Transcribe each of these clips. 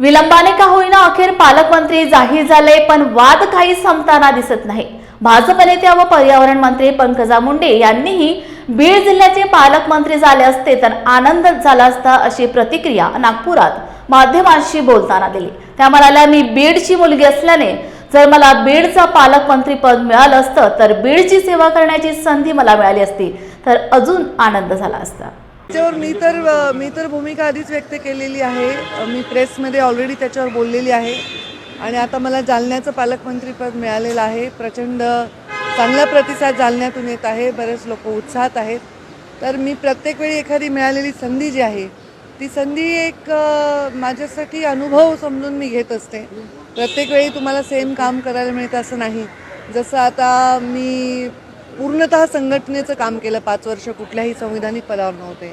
विलंबाने का होईना अखेर पालकमंत्री जाहीर झाले पण वाद काही संपताना दिसत नाही. भाजप नेत्या व पर्यावरण मंत्री पंकजा मुंडे यांनीही बीड जिल्ह्याचे पालकमंत्री झाले असते तर आनंद झाला असता अशी प्रतिक्रिया नागपुरात माध्यमांशी बोलताना दिली. त्या म्हणाल्या मी बीडची मुलगी असल्याने जर मला बीडचं पालकमंत्री पद मिळालं असतं तर बीडची सेवा करण्याची संधी मला मिळाली असती तर अजून आनंद झाला असता. त्याच्यावर मी तर मी तर भूमिका आधीच व्यक्त केलेली आहे. मी प्रेसमध्ये ऑलरेडी त्याच्यावर बोललेली आहे. आणि आता मला जालन्याचं पालकमंत्रीपद मिळालेलं आहे. प्रचंड चांगला प्रतिसाद जालन्यातून येत आहे. बरेच लोक उत्साहात आहेत. तर मी प्रत्येक वेळी एखादी मिळालेली संधी जी आहे ती संधी एक माझ्यासाठी अनुभव समजून मी घेत असते. प्रत्येक वेळी तुम्हाला सेम काम करायला मिळतं असं नाही. जसं आता मी पूर्णतः संघटनेचं काम केलं पाच वर्ष कुठल्याही संविधानिक पदावर नव्हते.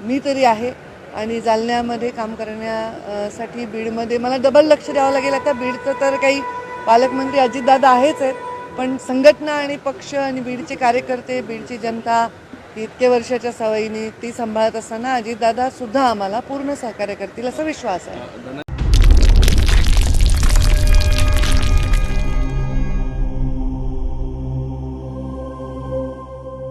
मी तरी आहे आणि जालन्यामध्ये काम करण्यासाठी बीडमध्ये मला डबल लक्ष द्यावं लागेल. आता बीडचं तर काही पालकमंत्री अजितदादा आहेच आहेत पण संघटना आणि पक्ष आणि बीडचे कार्यकर्ते बीडची जनता इतके वर्षाच्या सवयीने ती सांभाळत असताना अजितदादा सुद्धा आम्हाला पूर्ण सहकार्य करतील असा विश्वास आहे.